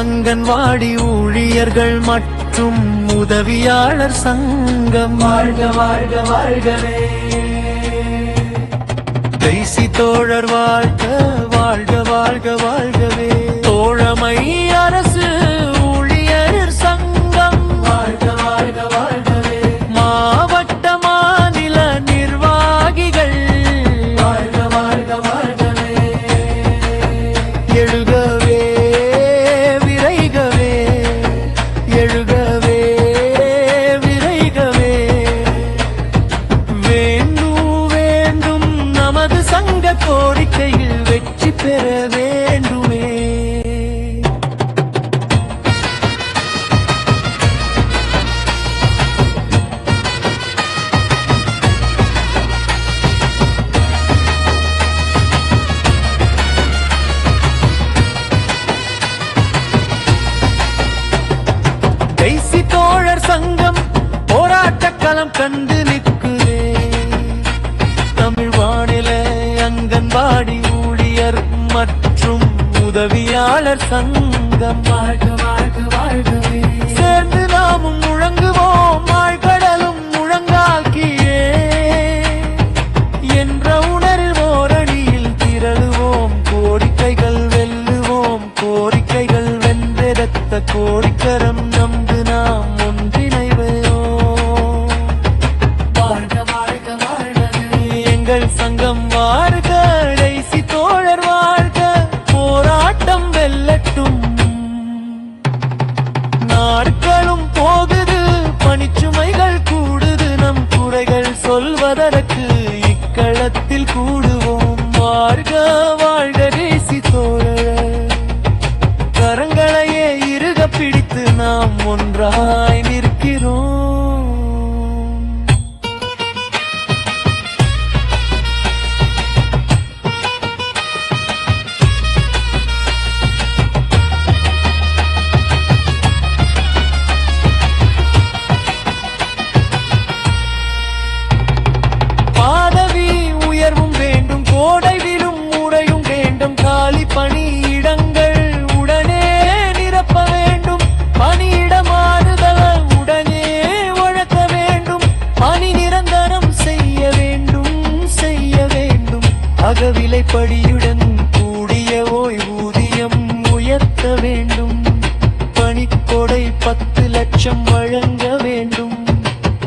அங்கன்வாடி ஊழியர்கள் மற்றும் உதவியாளர் சங்கம். வாழ்க வாழ்க வாழ்கவே. தேசி தோழர் வாழ்க வாழ்க வாழ்க வாழ்கவே. வேண்டுமே. தேசி தோழர் சங்கம் போராட்ட களம் கண்டு உதவியாளர் சங்கம். வாழ்க வாழ்க வாழ்கவே சேர்ந்து நாமும் முழங்குவோம். ஆழ்கடலும் முழங்காக்கியே. என்ற உணர்வு ஓரணியில் திரளுவோம். கோரிக்கைகள் வெல்லுவோம். கோரிக்கைகள் வென்றெடுத்த கோரிக்கரம் நம்பு நாம். உயர்த்த வேண்டும். பணிக்கொடை பத்து லட்சம் வழங்க வேண்டும்.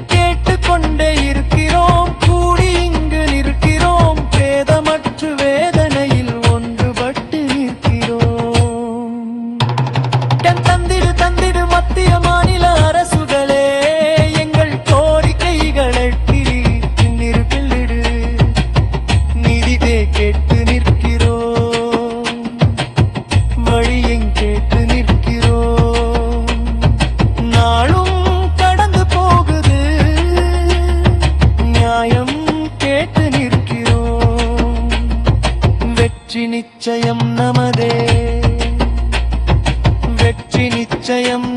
கேட்டுக்கொண்டே இருக்கிறோம் கூடி இங்கு நிற்கிறோம். பேதமற்று வேதனையில் ஒன்றுபட்டு நிற்கிறோம். தந்திடு தந்திடு மத்திய மாநில அரசு. வெற்றி நிச்சயம் நமதே. வெற்றி நிச்சயம்